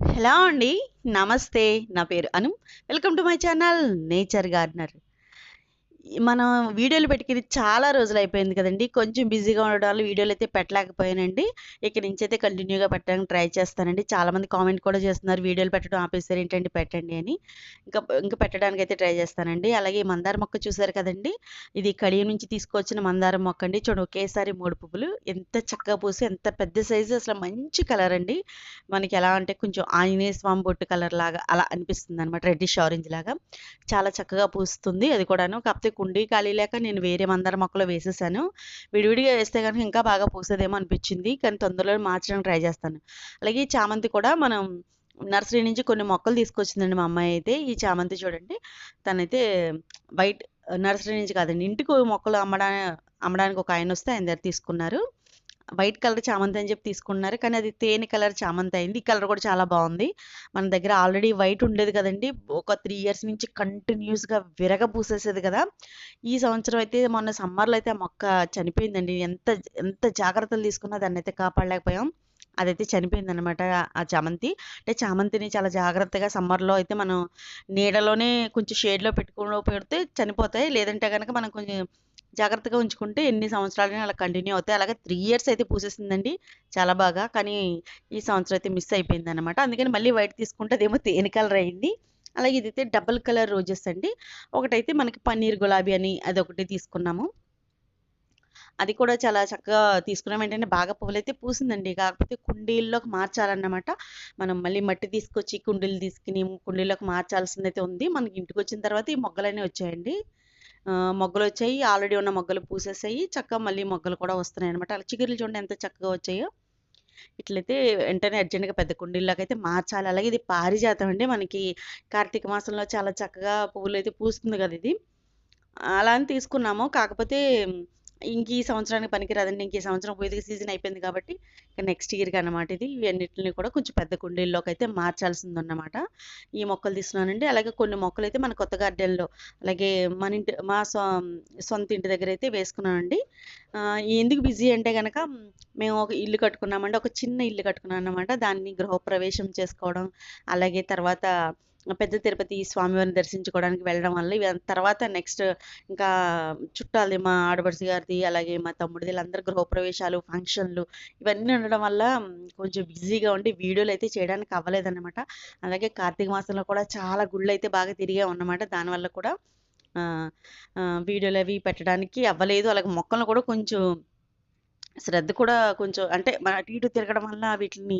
Hello అండి. నమస్తే. నా పేరు Anu. Welcome to my channel nature gardener మనం వీడియోలు పెట్టుకుని చాలా రోజులు అయిపోయింది కదండి కొంచెం బిజీగా ఉండడం వల్ల వీడియోలయితే పెట్టలేకపోయానండి. ఇక నుంచయితే కంటిన్యూగా పెట్టడానికి ట్రై చేస్తానండి. చాలామంది కామెంట్ కూడా చేస్తున్నారు. వీడియోలు పెట్టడం ఆపేసారేంటండి పెట్టండి అని. ఇంకా ఇంకా పెట్టడానికి అయితే ట్రై చేస్తానండి. అలాగే ఈ మందార మొక్క చూసారు కదండి ఇది కడియం నుంచి తీసుకొచ్చిన మందారం మొక్క అండి. చూడండి ఒకేసారి మూడు పువ్వులు ఎంత చక్కగా పూసి ఎంత పెద్ద సైజు అసలు మంచి కలర్ అండి. మనకి ఎలా అంటే కొంచెం ఆంజనేయ స్వామి బొట్టు కలర్ లాగా అలా అనిపిస్తుంది అనమాట రెడ్డిష్ ఆరెంజ్ లాగా. చాలా చక్కగా పూస్తుంది అది కూడాను. కాకపోతే కుండీ ఖాళీ లేక నేను వేరే మందార మొక్కలు వేసేసాను. విడివిడిగా వేస్తే గనుక ఇంకా బాగా పూసేదేమో అనిపించింది. కానీ తొందరలో మార్చడానికి ట్రై చేస్తాను. అలాగే ఈ చామంతి కూడా మనం నర్సరీ నుంచి కొన్ని మొక్కలు తీసుకొచ్చిందండి మా అమ్మాయి అయితే. ఈ చామంతి చూడండి. తనైతే బయట నర్సరీ నుంచి కాదండి. ఇంటికి మొక్కలు అమ్మడా అమ్మడానికి ఒక ఆయన వస్తే ఆయన దగ్గర తీసుకున్నారు. వైట్ కలర్ చామంతి అని చెప్పి తీసుకున్నారు. కానీ అది తేనె కలర్ చామంతి అయింది. ఈ కలర్ కూడా చాలా బాగుంది మన దగ్గర ఆల్రెడీ వైట్ ఉండేది కదండీ! ఒక త్రీ ఇయర్స్ నుంచి కంటిన్యూస్గా విరగ పూసేసేది కదా! ఈ సంవత్సరం అయితే మొన్న సమ్మర్‌లో అయితే ఆ మొక్క చనిపోయిందండి. ఎంత ఎంత జాగ్రత్తలు తీసుకున్నా దాన్నయితే కాపాడలేకపోయాం. అదైతే చనిపోయిందనమాట ఆ చామంతి. అంటే చామంతిని చాలా జాగ్రత్తగా సమ్మర్‌లో అయితే మనం నీడలోనే కొంచెం షేడ్‌లో పెట్టుకుని పెడితే చనిపోతాయి. లేదంటే గనక మనం కొంచెం జాగ్రత్తగా ఉంచుకుంటే ఎన్ని సంవత్సరాలైనా అలా కంటిన్యూ అవుతాయి. అలాగే త్రీ ఇయర్స్ అయితే పూసేసిందండి. చాలా బాగా. కానీ ఈ సంవత్సరం అయితే మిస్ అయిపోయిందనమాట. అందుకని మళ్ళీ వైట్ తీసుకుంటే అదేమో తేనె కలర్ అయింది. అలాగే ఇదైతే డబుల్ కలర్ రోజెస్ అండి. ఒకటైతే మనకి పన్నీర్ గులాబీ అని అదొకటి తీసుకున్నాము. అది కూడా చాలా చక్కగా తీసుకున్నాం. ఏంటంటే బాగా పువ్వులైతే పూసిందండి. కాకపోతే కుండీల్లోకి మార్చాలన్నమాట. మనం మళ్ళీ మట్టి తీసుకొచ్చి కుండీలు తీసుకుని కుండీల్లోకి మార్చాల్సిందైతే ఉంది. మనకి ఇంటికొచ్చిన తర్వాత ఈ మొగ్గలన్నీ వచ్చాయండి. మొగ్గలు వచ్చాయి ఆల్రెడీ ఉన్న మొగ్గలు పూసేసాయి. చక్కగా మళ్ళీ మొగ్గలు కూడా వస్తున్నాయి అనమాట అలా చిగురులు చూడండి ఎంత చక్కగా వచ్చాయో. ఇట్లయితే వెంటనే అర్జెంట్‌గా పెద్ద కుండీల్లోకైతే మార్చాలి. అలాగే ఇది పారిజాతం అండి. మనకి కార్తీక మాసంలో చాలా చక్కగా పువ్వులు అయితే పూస్తుంది కదా ఇది. అలా అని తీసుకున్నాము. కాకపోతే ఇంక ఈ సంవత్సరానికి పనికిరాదండి. ఇంక ఈ సంవత్సరం పోయేది సీజన్ అయిపోయింది కాబట్టి ఇక నెక్స్ట్ ఇయర్‌కి అనమాట ఇది. ఇవన్నిటిని కూడా కొంచెం పెద్ద కుండీల్లోకి అయితే మార్చాల్సింది అన్నమాట ఈ మొక్కలు తీసుకున్నానండి. అలాగే కొన్ని మొక్కలు అయితే మన కొత్త గార్డెన్‌లో అలాగే మన ఇంటి మా సొంత ఇంటి దగ్గర అయితే వేసుకున్నానండి. ఎందుకు బిజీ అంటే కనుక మేము ఒక ఇల్లు కట్టుకున్నామండి. ఒక చిన్న ఇల్లు కట్టుకున్నాం అనమాట దాన్ని గృహప్రవేశం చేసుకోవడం, అలాగే తర్వాత పెద్ద తిరుపతి స్వామివారిని దర్శించుకోవడానికి వెళ్ళడం వల్ల ఇవి తర్వాత నెక్స్ట్ ఇంకా చుట్టాలది మా ఆడబడిసి గారిది, అలాగే మా తమ్ముడిది వీళ్ళందరూ గృహప్రవేశాలు, ఫంక్షన్‌లు ఇవన్నీ ఉండడం వల్ల కొంచెం బిజీగా ఉండి వీడియోలు అయితే చేయడానికి అవ్వలేదన్నమాట. అలాగే కార్తీక మాసంలో కూడా చాలా గుళ్ళైతే బాగా తిరిగామన్నమాట. దానివల్ల కూడా వీడియోలు అవి పెట్టడానికి అవ్వలేదు. అలాగే మొక్కలు కూడా కొంచెం శ్రద్ధ కూడా కొంచెం అంటే మన అటు ఇటు తిరగడం వల్ల వీటిని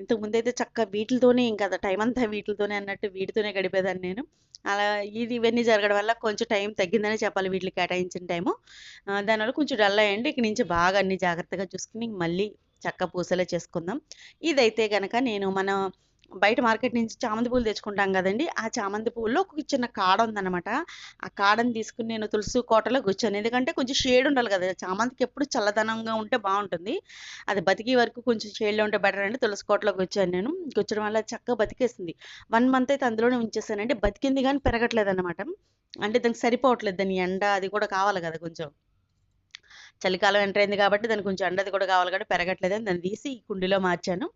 ఇంతకు ముందైతే చక్కగా వీటితోనే ఇంకా టైం అంతా వీటితోనే అన్నట్టు వీటితోనే గడిపేదాన్ని నేను. అలా ఇది ఇవన్నీ జరగడం వల్ల కొంచెం టైం తగ్గిందనే చెప్పాలి వీటికి కేటాయించిన టైము. దానివల్ల కొంచెం డల్ అయ్యండి. ఇక నుంచి బాగా అన్ని జాగ్రత్తగా చూసుకుని మళ్ళీ చక్కగా పూసేలా చేసుకుందాం. ఇదైతే కనుక నేను మన బయట మార్కెట్ నుంచి చామంతి పూలు తెచ్చుకుంటాం కదండీ! ఆ చామంతి పూల్లో ఒక చిన్న కాడ ఉందన్నమాట. ఆ కాడని తీసుకుని నేను తులసి కోటలో కూర్చొని ఎందుకంటే కొంచెం షేడ్ ఉండాలి కదా! చామంతికి ఎప్పుడు చల్లదనంగా ఉంటే బాగుంటుంది అది బతికే వరకు కొంచెం షేడ్‌లో ఉంటే బెటర్ అండి తులసి కోటలో కూర్చొని నేను. కూర్చడం వల్ల చక్కగా బతికేసింది. వన్ మంత్ అయితే అందులోనే ఉంచేసానండి. బతికింది కానీ పెరగట్లేదు అనమాట అంటే దానికి సరిపోవట్లేదు. దాని ఎండ అది కూడా కావాలి కదా కొంచెం. చలికాలం ఎంటర్ అయింది కాబట్టి దానికి కొంచెం ఎండ అది కూడా కావాలి కాబట్టి పెరగట్లేదని దాన్ని తీసి ఈ కుండీలో మార్చాను.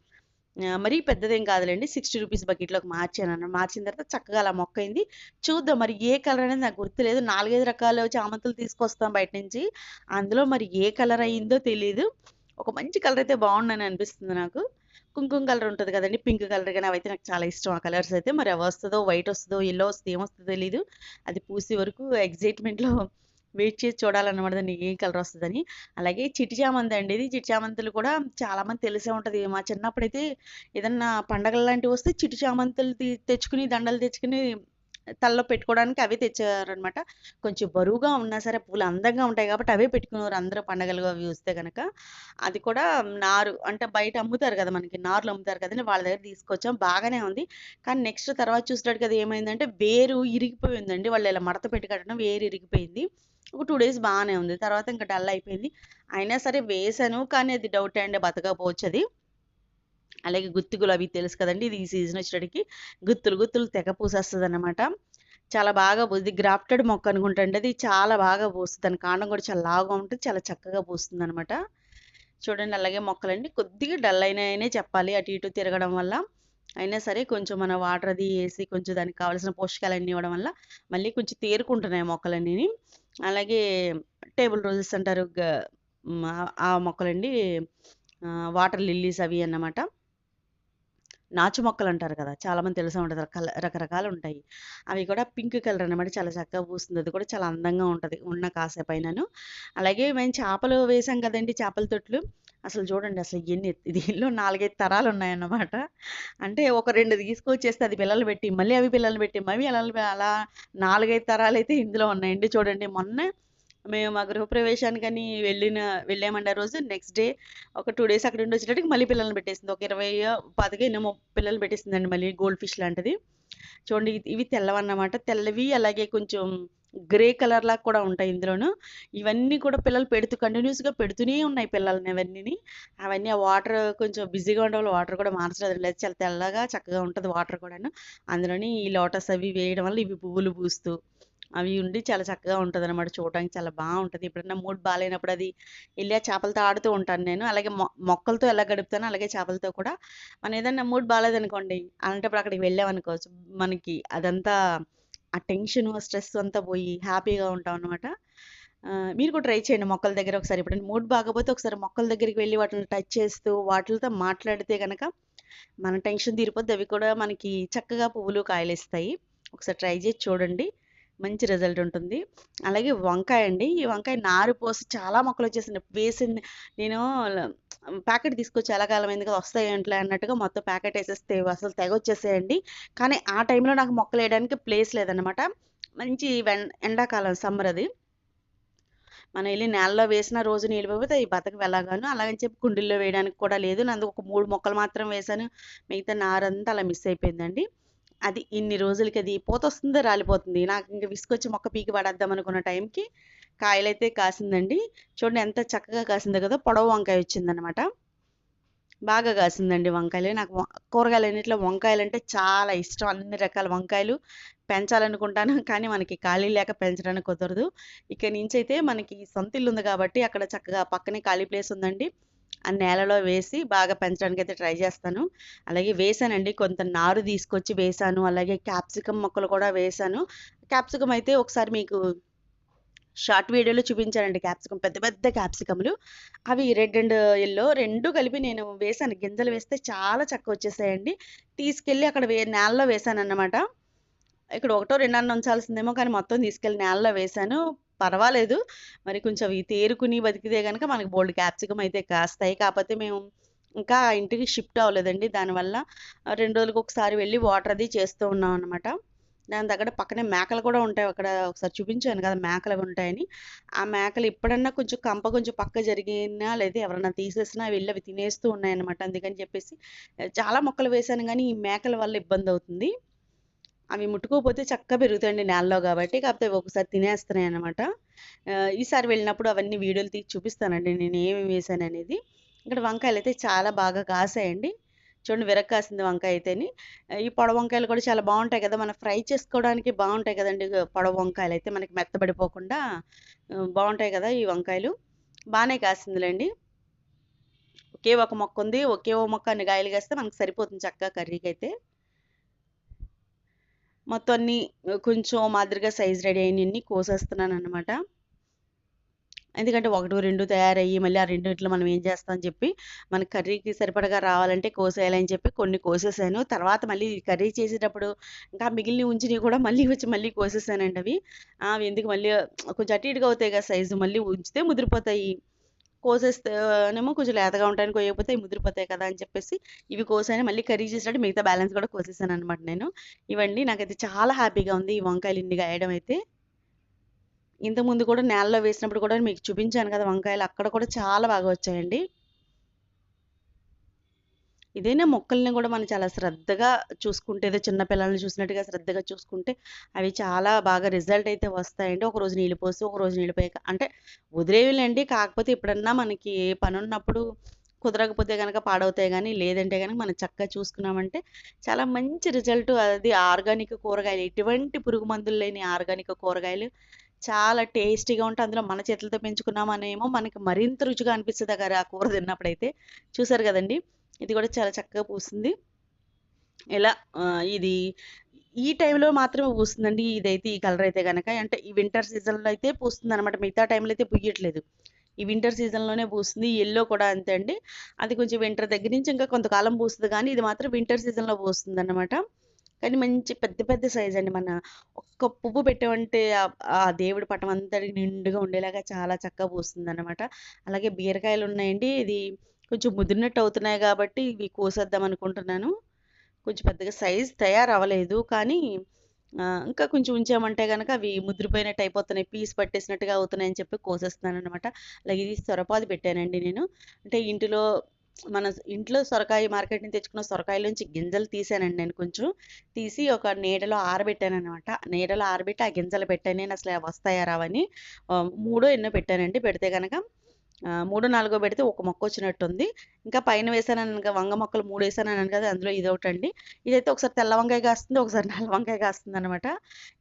మరీ పెద్దదేం కాదులేండి సిక్స్టీ రూపీస్ బకెట్‌లోకి మార్చాను అన్న మార్చిన తర్వాత చక్కగా అలా మొక్కైంది చూద్దాం మరి ఏ కలర్ అనేది నాకు గుర్తులేదు. 4, 5 రకాల చామంతులు తీసుకొస్తాం బయట నుంచి. అందులో మరి ఏ కలర్ అయిందో తెలియదు ఒక మంచి కలర్ అయితే బాగుండని అనిపిస్తుంది నాకు. కుంకుమ కలర్ ఉంటుంది కదండి పింక్ కలర్ కానీ అవైతే నాకు చాలా ఇష్టం ఆ కలర్స్ అయితే. మరి అవి వస్తుందో వైట్ వస్తుందో ఎల్లో వస్తుందో ఏమొస్తుందో తెలీదు. అది పూసే వరకు ఎక్సైట్‌మెంట్‌లో వెయిట్ చేసి చూడాలన్నమాట దాన్ని ఏ కలర్ వస్తుందని అలాగే చిట్టి చామంతి అండి ఇది. చిట్టి చామంతులు కూడా చాలామంది తెలిసే ఉంటది. మా చిన్నప్పుడైతే ఏదన్నా పండగలు లాంటివి వస్తే చిట్టి చామంతులు తెచ్చుకుని దండలు తెచ్చుకుని తలలో పెట్టుకోవడానికి అవే తెచ్చారనమాట కొంచెం బరువుగా ఉన్నా సరే పూలు అందంగా ఉంటాయి కాబట్టి అవే పెట్టుకునేవారు అందరూ పండగలు అవి వస్తే కనుక అది కూడా నారు అంటే బయట అమ్ముతారు కదా! మనకి నారులు అమ్ముతారు కదండీ! వాళ్ళ దగ్గర తీసుకొచ్చాం. బాగానే ఉంది. కానీ నెక్స్ట్ తర్వాత చూసినట్టు కదా ఏమైందంటే వేరు ఇరిగిపోయిందండి. వాళ్ళు ఇలా మడత పెట్టి కట్టడం వేరు ఇరిగిపోయింది. ఒక టూ డేస్ బాగానే ఉంది. తర్వాత ఇంకా డల్ అయిపోయింది. అయినా సరే వేసాను కానీ అది డౌటే అండి అది అలాగే గుత్తి గులాబీ తెలుసు కదండి ఇది ఈ సీజన్ వచ్చేటికి గుత్తులు గుత్తులు తెగ పూసేస్తుంది అనమాట చాలా బాగా ఇది గ్రాఫ్టెడ్ మొక్క అనుకుంటుంటే అది. చాలా బాగా పూస్తుంది దాని కాండం కూడా చాలా లాగా ఉంటుంది చాలా చక్కగా పూస్తుందన్నమాట. చూడండి అలాగే మొక్కలండి కొద్దిగా డల్ అయినాయనే చెప్పాలి. అటు ఇటు తిరగడం వల్ల. అయినా సరే కొంచెం మన వాటర్ అది వేసి కొంచెం దానికి కావాల్సిన పోషకాలన్నీ ఇవ్వడం వల్ల మళ్ళీ కొంచెం తేరుకుంటున్నాయి మొక్కలన్నీ అలాగే టేబుల్ రోజెస్ అంటారు ఆ మొక్కలండి వాటర్ లిల్లీస్ అవి అన్నమాట. నాచు మొక్కలు అంటారు కదా! చాలా మంది తెలిసే ఉంటుంది రకాల రకరకాలు ఉంటాయి అవి కూడా పింక్ కలర్ అన్నమాట చాలా చక్కగా పూస్తుంది. అది కూడా చాలా అందంగా ఉంటుంది ఉన్న కాసేపైనను. అలాగే మేము చేపలు వేసాం కదండి చేపల తొట్లు. అసలు చూడండి అసలు ఎన్ని దీనిలో నాలుగైదు తరాలు ఉన్నాయన్నమాట అంటే ఒక రెండు తీసుకొచ్చేస్తే అది పిల్లలు పెట్టి మళ్ళీ అవి పిల్లలు పెట్టి మవి అలా అలా నాలుగైదు తరాలు అయితే ఇందులో ఉన్నాయండి చూడండి. మొన్న మేము మా గృహప్రవేశానికని వెళ్ళిన వెళ్ళామండి ఆ రోజు. నెక్స్ట్ డే ఒక టూ డేస్ అక్కడ ఉండి వచ్చేటట్టుకి మళ్ళీ పిల్లల్ని పెట్టేసింది. ఒక ఇరవై పదిహేను ఎన్నో పిల్లలు పెట్టేసిందండి మళ్ళీ గోల్డ్ ఫిష్ లాంటిది. చూడండి ఇవి- తెల్లవన్నమాట. తెల్లవి అలాగే కొంచెం గ్రే కలర్ లాగా కూడా ఉంటాయి ఇందులోను. ఇవన్నీ కూడా పిల్లలు పెడుతూ కంటిన్యూస్గా పెడుతూనే ఉన్నాయి పిల్లల్ని అవన్నీ అవన్నీ ఆ వాటర్ కొంచెం బిజీగా ఉండడం వల్ల వాటర్ కూడా మార్చలేదు లేదు చాలా తెల్లగా చక్కగా ఉంటుంది వాటర్ కూడాను. అందులోని ఈ లోటస్ అవి వేయడం వల్ల ఇవి పువ్వులు పూస్తూ అవి ఉండి చాలా చక్కగా ఉంటుంది అనమాట చూడడానికి చాలా బాగుంటుంది. ఎప్పుడన్నా మూడ్ బాగాలేనప్పుడు అది వెళ్ళి ఆ చేపలతో ఆడుతూ ఉంటాను నేను. అలాగే మొ మొక్కలతో ఎలా గడుపుతాను అలాగే చేపలతో కూడా. మనం ఏదన్నా మూడ్ బాగాలేదనుకోండి అలాంటప్పుడు అక్కడికి వెళ్ళామనుకో మనకి అదంతా ఆ టెన్షన్ స్ట్రెస్ అంతా పోయి హ్యాపీగా ఉంటాం అనమాట మీరు కూడా ట్రై చేయండి మొక్కల దగ్గర ఒకసారి. ఇప్పుడు మూడ్ బాగపోతే ఒకసారి మొక్కల దగ్గరికి వెళ్ళి వాటిని టచ్ చేస్తూ వాటితో మాట్లాడితే కనుక మన టెన్షన్ తీరిపోద్ది. అవి కూడా మనకి చక్కగా పువ్వులు కాయలు ఇస్తాయి ఒకసారి ట్రై చేసి చూడండి. మంచి రిజల్ట్ ఉంటుంది. అలాగే వంకాయ అండి. ఈ వంకాయ నారు పోసి చాలా మొక్కలు వచ్చేసింది వేసింది నేను ప్యాకెట్ తీసుకొచ్చి ఎలా కాలం ఎందుకు వస్తాయి ఏంట్లే అన్నట్టుగా మొత్తం ప్యాకెట్ వేసేస్తే అసలు తెగ వచ్చేసేయండి. కానీ ఆ టైంలో నాకు మొక్కలు వేయడానికి ప్లేస్ లేదనమాట మంచి ఎండాకాలం సమ్మర్ అది. మనం వెళ్ళి నేలలో వేసిన రోజు నీళ్ళు పోతే ఈ బతక వెళ్ళగాను అలాగని చెప్పి కుండీల్లో వేయడానికి కూడా లేదు. నందు ఒక మూడు మొక్కలు మాత్రం వేసాను మిగతా నారంతా అలా మిస్ అయిపోయిందండి. అది ఇన్ని రోజులకి అది పూత వస్తుందో రాలిపోతుంది. నాకు ఇంకా విసుకొచ్చి మొక్క పీకి పడేద్దాం అనుకున్న టైంకి కాయలైతే కాసిందండి. చూడండి ఎంత చక్కగా కాసిందో కదా పొడవు వంకాయ వచ్చిందనమాట. బాగా కాసిందండి వంకాయలు. నాకు కూరగాయలు అన్నింటిలో వంకాయలు అంటే చాలా ఇష్టం. అన్ని రకాల వంకాయలు పెంచాలనుకుంటాను కానీ మనకి ఖాళీ లేక పెంచడానికి కుదరదు. ఇక నుంచి అయితే మనకి సొంత ఇల్లు ఉంది కాబట్టి అక్కడ చక్కగా పక్కనే ఖాళీ ప్లేస్ ఉందండి ఆ నేలలో వేసి బాగా పెంచడానికి అయితే ట్రై చేస్తాను. అలాగే వేసానండి. కొంత నారు తీసుకొచ్చి వేసాను. అలాగే క్యాప్సికమ్ మొక్కలు కూడా వేసాను. క్యాప్సికమ్ అయితే ఒకసారి మీకు షార్ట్ వీడియోలో చూపించానండి క్యాప్సికమ్ పెద్ద పెద్ద క్యాప్సికమ్లు. అవి రెడ్ అండ్ ఎల్లో రెండు కలిపి నేను వేసాను. గింజలు వేస్తే చాలా చక్కగా వచ్చేసాయండి. తీసుకెళ్ళి అక్కడ వే నేలలో వేసాను అన్నమాట ఇక్కడ ఒకటో రెండన్న ఉంచాల్సిందేమో కానీ మొత్తం తీసుకెళ్ళి నేలలో వేసాను. పర్వాలేదు. మరి కొంచెం అవి తేరుకుని బతికితే కనుక మనకి బోల్డ్ క్యాప్సికమ్ అయితే కాస్తాయి. కాకపోతే మేము ఇంకా ఇంటికి షిఫ్ట్ అవ్వలేదండి. దానివల్ల రెండు రోజులకు ఒకసారి వెళ్ళి వాటర్ అది చేస్తూ ఉన్నాం అనమాట దాని దగ్గర పక్కనే మేకలు కూడా ఉంటాయి. అక్కడ ఒకసారి చూపించాను కదా మేకలు అవి ఉంటాయని. ఆ మేకలు ఎప్పుడన్నా కొంచెం కంప కొంచెం పక్క జరిగినా లేదా ఎవరన్నా తీసేసినా వెళ్ళి అవి తినేస్తూ ఉన్నాయన్నమాట. అందుకని చెప్పేసి చాలా మొక్కలు వేశాను కానీ ఈ మేకల వల్ల ఇబ్బంది అవుతుంది. అవి ముట్టుకోకపోతే చక్కగా పెరుగుతాయండి నేలలో కాబట్టి కాకపోతే ఒకసారి తినేస్తున్నాయి అనమాట ఈసారి వెళ్ళినప్పుడు అవన్నీ వీడియోలు తీసి చూపిస్తానండి నేను ఏమేమి వేసాను అనేది. ఇక్కడ వంకాయలు అయితే చాలా బాగా కాసాయండి. చూడండి విరగ కాసింది వంకాయ అయితేని. ఈ పొడ వంకాయలు కూడా చాలా బాగుంటాయి కదా మనం ఫ్రై చేసుకోవడానికి బాగుంటాయి కదండి పొడవ వంకాయలు అయితే మనకి మెత్తబడిపోకుండా బాగుంటాయి కదా ఈ వంకాయలు. బాగానే కాసిందిలేండి. ఒకే ఒక మొక్క ఉంది ఒకే ఒక మొక్క అన్ని కాయలు కాస్తే మనకు సరిపోతుంది చక్కగా కర్రీకి అయితే మొత్తం అన్ని కొంచెం మాదిరిగా సైజ్ రెడీ అయినన్ని కోసేస్తున్నాను అనమాట ఎందుకంటే ఒకటి రెండు తయారయ్యి మళ్ళీ ఆ రెండిట్లో మనం ఏం చేస్తామని చెప్పి మన కర్రీకి సరిపడగా రావాలంటే కోసేయాలని చెప్పి కొన్ని కోసేసాను. తర్వాత మళ్ళీ కర్రీ చేసేటప్పుడు ఇంకా మిగిలిన ఉంచినవి కూడా మళ్ళీ వచ్చి మళ్ళీ కోసేసానండి అవి. అవి ఎందుకు మళ్ళీ కొంచెం అటు ఇటుగా అవుతాయి కదా సైజు మళ్ళీ ఉంచితే ముదిరిపోతాయి. కోసేస్తేనేమో కొంచెం లేతగా ఉంటాయని కోయకపోతే ముదిరిపోతాయి కదా అని చెప్పేసి ఇవి కోసాను మళ్ళీ కర్రీ చేసినట్టు మిగతా బ్యాలెన్స్ కూడా కోసేసాను అనమాట నేను. ఇవండి నాకైతే చాలా హ్యాపీగా ఉంది ఈ వంకాయలు ఇన్ని గాయడం అయితే. ఇంతకుముందు కూడా నేలలో వేసినప్పుడు కూడా మీకు చూపించాను కదా వంకాయలు అక్కడ కూడా చాలా బాగా వచ్చాయండి. ఇదేనా మొక్కల్ని కూడా మనం చాలా శ్రద్ధగా చూసుకుంటే ఏదో చిన్న పిల్లల్ని చూసినట్టుగా శ్రద్ధగా చూసుకుంటే అవి చాలా బాగా రిజల్ట్ అయితే వస్తాయండి. ఒక రోజు నీళ్ళు పోసి ఒక రోజు నీళ్ళు పోయాక. అంటే వదిలేవిలేండి కాకపోతే ఎప్పుడన్నా మనకి పని ఉన్నప్పుడు కుదరకపోతే కనుక పాడవుతాయి కానీ లేదంటే కనుక మనం చక్కగా చూసుకున్నామంటే చాలా మంచి రిజల్ట్ అది ఆర్గానిక్ కూరగాయలు. ఎటువంటి పురుగు మందులు లేని ఆర్గానిక్ కూరగాయలు చాలా టేస్టీగా ఉంటాయి. అందులో మన చేతులతో పెంచుకున్నామనేమో మనకి మరింత రుచిగా అనిపిస్తుంది కదా ఆ కూర తిన్నప్పుడైతే. చూసారు కదండి? ఇది కూడా చాలా చక్కగా పూస్తుంది. ఇలా ఇది ఈ టైంలో మాత్రమే పూస్తుందండి. ఇదైతే ఈ కలర్ అయితే కనుక అంటే ఈ వింటర్ సీజన్లో అయితే పూస్తుంది అనమాట మిగతా టైంలో అయితే పూయట్లేదు. ఈ వింటర్ సీజన్లోనే పూస్తుంది. ఎల్లో కూడా అంతే అండి. అది కొంచెం వింటర్ దగ్గర నుంచి ఇంకా కొంతకాలం పూస్తుంది. కానీ ఇది మాత్రం వింటర్ సీజన్లో పూస్తుంది అనమాట కానీ మంచి పెద్ద పెద్ద సైజ్ అండి మన ఒక్క పువ్వు పెట్టామంటే ఆ- ఆ దేవుడి పటం అంతా నిండుగా ఉండేలాగా చాలా చక్కగా పూస్తుంది అనమాట అలాగే బీరకాయలు ఉన్నాయండి. ఇది కొంచెం ముదిరినట్టు అవుతున్నాయి కాబట్టి ఇవి కోసేద్దాం అనుకుంటున్నాను. కొంచెం పెద్దగా సైజ్ తయారవ్వలేదు కానీ ఇంకా కొంచెం ఉంచామంటే కనుక అవి ముద్రిపోయినట్టు అయిపోతున్నాయి. పీస్ పట్టేసినట్టుగా అవుతున్నాయని చెప్పి కోసేస్తున్నాను అనమాట అలాగే ఇది సొరపాది పెట్టానండి నేను. అంటే ఇంటిలో మన ఇంట్లో సొరకాయ మార్కెట్ నుంచి తెచ్చుకున్న సొరకాయల నుంచి గింజలు తీసానండి నేను కొంచెం. తీసి ఒక నీడలో ఆరబెట్టాను అనమాట నీడలో ఆరబెట్టి ఆ గింజలు పెట్టాను నేను అసలు వస్తాయా రావని మూడో ఎన్నో పెట్టానండి. పెడితే కనుక మూడో నాలుగో పెడితే ఒక మొక్క వచ్చినట్టుంది. ఇంకా పైన వేసానని ఇంకా వంగ మొక్కలు మూడు వేసాను కదా అందులో ఇది ఒకటండి అండి. ఇదైతే ఒకసారి తెల్ల వంకాయ కాస్తుంది ఒకసారి నల్ల వంకాయ కాస్తుంది అనమాట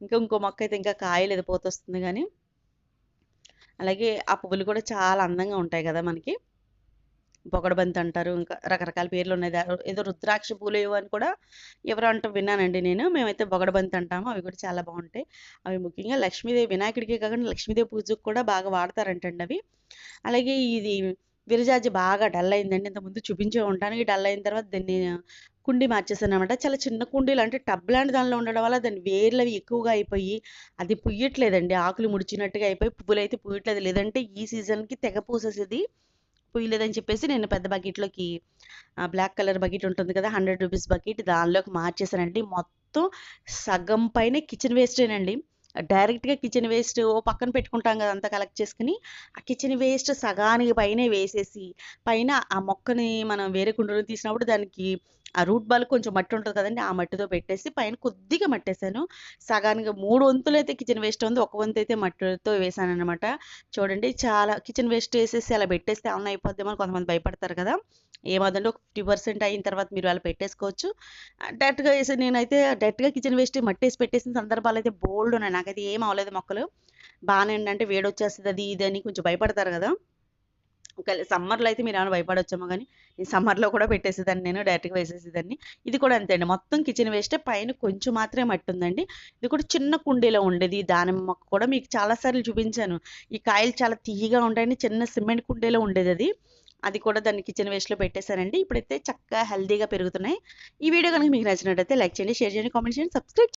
ఇంకా ఇంకో మొక్క అయితే ఇంకా కాయలు పోతొస్తుంది కానీ. అలాగే ఆ పువ్వులు కూడా చాలా అందంగా ఉంటాయి కదా మనకి. పొగడబంతి అంటారు ఇంకా రకరకాల పేర్లు ఉన్నాయి ఏదో రుద్రాక్ష పూలు ఏవో అని కూడా ఎవరో అంటూ విన్నానండి నేను. మేమైతే బొగడబంతి అంటాము అవి కూడా చాలా బాగుంటాయి. అవి ముఖ్యంగా లక్ష్మీదేవి వినాయకుడికి కాకుండా లక్ష్మీదేవి పూజకు కూడా బాగా వాడతారంటండి అవి. అలాగే ఇది విరజాజి బాగా డల్ అయిందండి. ఇంతకుముందు చూపించే ఉంటానికి డల్ అయిన తర్వాత దాన్ని కుండీ మార్చేసాను అనమాట చాలా చిన్న కుండీలు అంటే టబ్ లాంటి దానిలో ఉండడం వల్ల దాని వేర్లు అవి ఎక్కువగా అయిపోయి అది పుయ్యట్లేదండి. ఆకులు ముడిచినట్టుగా అయిపోయి పువ్వులు అయితే పుయ్యట్లేదు. లేదంటే ఈ సీజన్కి తెగ పూసేసేది పుయ్యలేదని చెప్పేసి నేను పెద్ద బకెట్లోకి బ్లాక్ కలర్ బకెట్ ఉంటుంది కదా హండ్రెడ్ రూపీస్ బకెట్ దానిలోకి మార్చేసానండి. మొత్తం సగం పైన కిచెన్ వేస్టేనండి. డైరెక్ట్గా కిచెన్ వేస్ట్ ఓ పక్కన పెట్టుకుంటాం కదా అంతా కలెక్ట్ చేసుకుని ఆ కిచెన్ వేస్ట్ సగానికి పైన వేసేసి పైన ఆ మొక్కని మనం వేరే కుండలో తీసినప్పుడు దానికి ఆ రూట్ బాల్ కొంచెం మట్టి ఉంటుంది కదండి ఆ మట్టితో పెట్టేసి పైన కొద్దిగా మట్టేసాను. సగానికి మూడు వంతులు అయితే కిచెన్ వేస్ట్ ఉంది ఒక వంతు అయితే మట్టితో వేసాను అనమాట చూడండి చాలా కిచెన్ వేస్ట్ వేసేసి అలా పెట్టేస్తే ఏమన్నా అయిపోద్దేమో కొంతమంది భయపడతారు కదా. ఏమవుతుందంటే ఒక ఫిఫ్టీ పర్సెంట్ అయిన తర్వాత మీరు అలా పెట్టేసుకోవచ్చు. డైరెక్ట్గా వేసి నేనైతే డైరెక్ట్గా కిచెన్ వేస్ట్ మట్టేసి పెట్టేసిన సందర్భాలు అయితే బోల్డ్ ఉన్నాయి. నాకైతే ఏం అవ్వలేదు మొక్కలు. బాగానే అంటే వేడి వచ్చేస్తుంది అది ఇది అని కొంచెం భయపడతారు కదా. ఒకవేళ సమ్మర్లో అయితే మీరు ఏమైనా భయపడొచ్చేమో కానీ ఈ సమ్మర్లో కూడా పెట్టేసేదాన్ని నేను డైరెక్ట్గా వేసేసేదాన్ని. ఇది కూడా అంతే అండి. మొత్తం కిచెన్ వేస్టే పైన కొంచెం మాత్రమే మట్టి ఉందండి. ఇది కూడా చిన్న కుండీలో ఉండేది. దానిమ్మ మొక్క కూడా మీకు చాలాసార్లు చూపించాను. ఈ కాయలు చాలా తీయగా ఉంటాయని చిన్న సిమెంట్ కుండీలో ఉండేది అది. అది కూడా దాన్ని కిచెన్ వేస్ట్లో పెట్టేశానండి. ఇప్పుడైతే చక్కగా హెల్దీగా పెరుగుతున్నాయి. ఈ వీడియో కనుక మీకు నచ్చినట్టయితే లైక్ చేయండి షేర్ చేయండి కామెంట్ చేయండి సబ్స్క్రైబ్